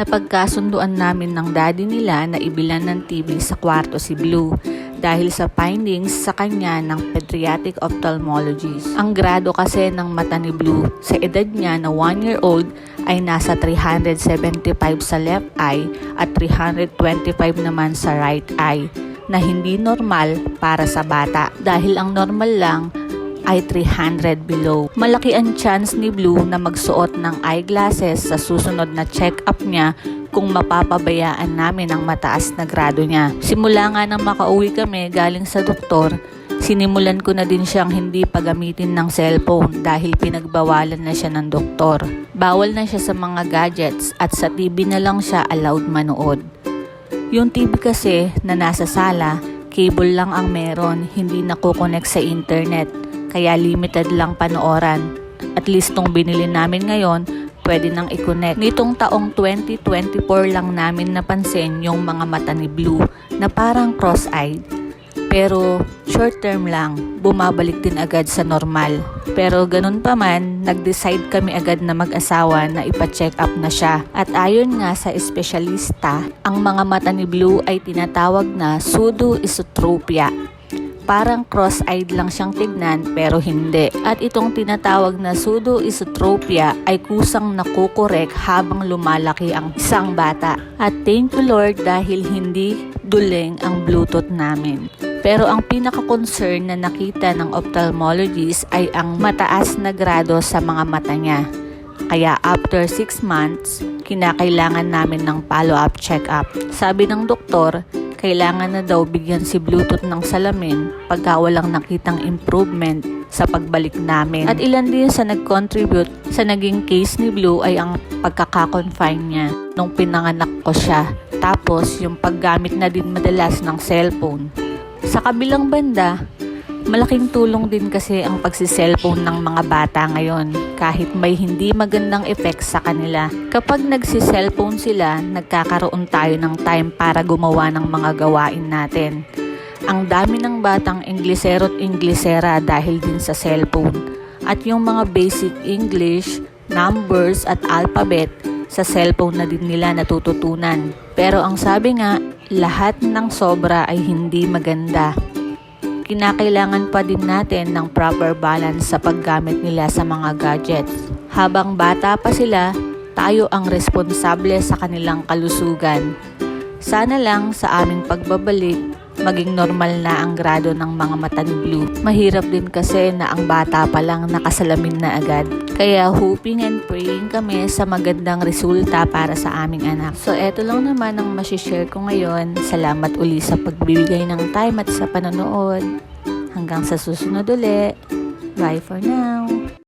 Napagkasunduan namin ng daddy nila na ibilan ng TV sa kwarto si Blue dahil sa findings sa kanya ng pediatric ophthalmologist. Ang grado kasi ng mata ni Blue sa edad niya na 1 year old ay nasa 375 sa left eye at 325 naman sa right eye na hindi normal para sa bata dahil ang normal lang ay 300 below. Malaki ang chance ni Blue na magsuot ng eyeglasses sa susunod na check-up niya kung mapapabayaan namin ang mataas na grado niya. Simula nga nang makauwi kami galing sa doktor, sinimulan ko na din siyang hindi pagamitin ng cellphone dahil pinagbawalan na siya ng doktor. Bawal na siya sa mga gadgets at sa TV na lang siya allowed manood. Yung TV kasi na nasa sala, cable lang ang meron, hindi nakukonek sa internet, kaya limited lang panooran. At least tong binili namin ngayon, pwede nang i-connect. Nitong taong 2024 lang namin napansin yung mga mata ni Blue na parang cross-eyed. Pero short term lang, bumabalik din agad sa normal. Pero ganun pa man, nag-decide kami agad na mag-asawa na ipa-check up na siya. At ayon nga sa espesyalista, ang mga mata ni Blue ay tinatawag na pseudoesotropia. Parang cross-eyed lang siyang tignan pero hindi. At itong tinatawag na pseudoesotropia ay kusang nakukorek habang lumalaki ang isang bata. At thank you Lord dahil hindi duling ang Bluetooth namin. Pero ang pinaka-concern na nakita ng ophthalmologist ay ang mataas na grado sa mga mata niya. Kaya after 6 months, kinakailangan namin ng follow-up check-up. Sabi ng doktor, kailangan na daw bigyan si Bluetooth ng salamin pagka walang nakitang improvement sa pagbalik namin. At ilan din sa nag-contribute sa naging case ni Blue ay ang pagkakakonfine niya nung pinanganak ko siya. Tapos yung paggamit na din madalas ng cellphone. Sa kabilang banda, malaking tulong din kasi ang pagsiselfone ng mga bata ngayon kahit may hindi magandang effect sa kanila. Kapag nagsiselfone sila, nagkakaroon tayo ng time para gumawa ng mga gawain natin. Ang dami ng batang Inglesero at Inglesera dahil din sa cellphone. At yung mga basic English, numbers at alphabet sa cellphone na din nila natututunan. Pero ang sabi nga, lahat ng sobra ay hindi maganda. Kinakailangan pa din natin ng proper balance sa paggamit nila sa mga gadgets. Habang bata pa sila, tayo ang responsable sa kanilang kalusugan. Sana lang sa aming pagbabalik, maging normal na ang grado ng mga mata ni Blue. Mahirap din kasi na ang bata pa lang nakasalamin na agad. Kaya hoping and praying kami sa magandang resulta para sa aming anak. So eto lang naman ang masishare ko ngayon. Salamat uli sa pagbibigay ng time at sa panonood. Hanggang sa susunod uli. Bye for now.